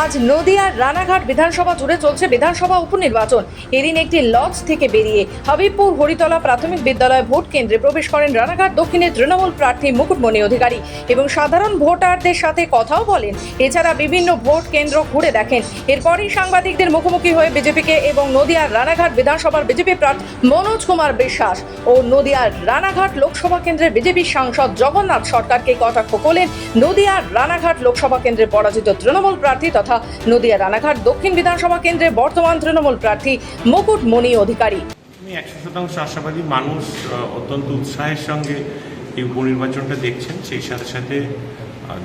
আজ নদিয়ার রানাঘাট বিধানসভা জুড়ে চলছে বিধানসভা উপনির্বাচন। এদিন একটি লজ থেকে বেরিয়ে হাবিবপুর হরিতলা প্রাথমিক বিদ্যালয় ভোট কেন্দ্রে প্রবেশ করেন রানাঘাট দক্ষিণের তৃণমূল প্রার্থী মুকুটমণি অধিকারী এবং সাধারণ ভোটারদের সাথে কথাও বলেন। এছাড়া বিভিন্ন ভোট কেন্দ্র ঘুরে দেখেন। এরপরই সাংবাদিকদের মুখোমুখি হয়ে বিজেপিকে এবং নদিয়ার রানাঘাট বিধানসভার বিজেপি প্রার্থী মনোজ কুমার বিশ্বাস ও নদিয়ার রানাঘাট লোকসভা কেন্দ্রের বিজেপি সাংসদ জগন্নাথ সরকারকে কটাক্ষ করলেন। নদিয়ার রানাঘাট লোকসভা কেন্দ্রে পরাজিত তৃণমূল প্রার্থী তথা নদিয়া রানাঘাট দক্ষিণ বিধানসভা কেন্দ্রে বর্তমান তৃণমূল প্রার্থী মুকুটমণি অধিকারী। আমি একশো শতাংশ আশাবাদী মানুষ অত্যন্ত উৎসাহের সঙ্গে এই উপনির্বাচনটা দেখছেন। সেই সাথে সাথে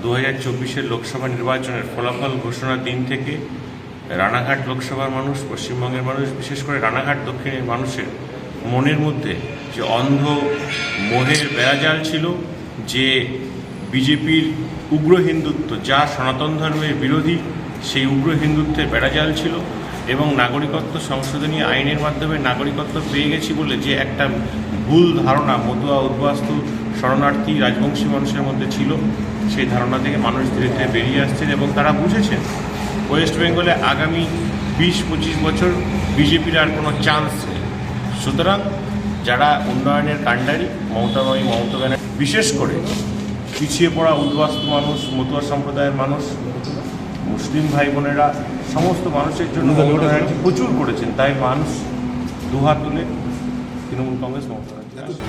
দু হাজার চব্বিশের লোকসভা নির্বাচনের ফলাফল ঘোষণার দিন থেকে রানাঘাট লোকসভার মানুষ, পশ্চিমবঙ্গের মানুষ, বিশেষ করে রানাঘাট দক্ষিণের মানুষের মনের মধ্যে যে অন্ধ মোহের বেড়াজাল ছিল, যে বিজেপির উগ্র হিন্দুত্ব, যা সনাতন ধর্মের বিরোধী সেই উগ্র হিন্দুত্বের বেড়াজাল ছিল এবং নাগরিকত্ব সংশোধনী আইনের মাধ্যমে নাগরিকত্ব পেয়ে গেছি বলে যে একটা ভুল ধারণা মতুয়া উদ্বাস্তু, শরণার্থী, রাজবংশী মানুষের মধ্যে ছিল, সেই ধারণা থেকে মানুষ ধীরে ধীরে বেরিয়ে আসছেন এবং তারা বুঝেছেন, ওয়েস্ট বেঙ্গলে আগামী বিশ, পঁচিশ বছর বিজেপির আর কোনো চান্স নেই। সুতরাং যারা উন্নয়নের কাণ্ডারি মমতাময়ী মমতা ব্যানার্জি, বিশেষ করে পিছিয়ে পড়া উদ্বাস্তু মানুষ, মতুয়া সম্প্রদায়ের মানুষ মুসলিম ভাই বোনেরা সমস্ত মানুষের জন্য মমতা ব্যানার্জি প্রচুর করেছেন তাই মানুষ দুহাত তুলে তৃণমূল কংগ্রেস মমতা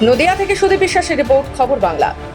নদিয়া থেকে সুদীপ বিশ্বাসের রিপোর্ট খবর বাংলা।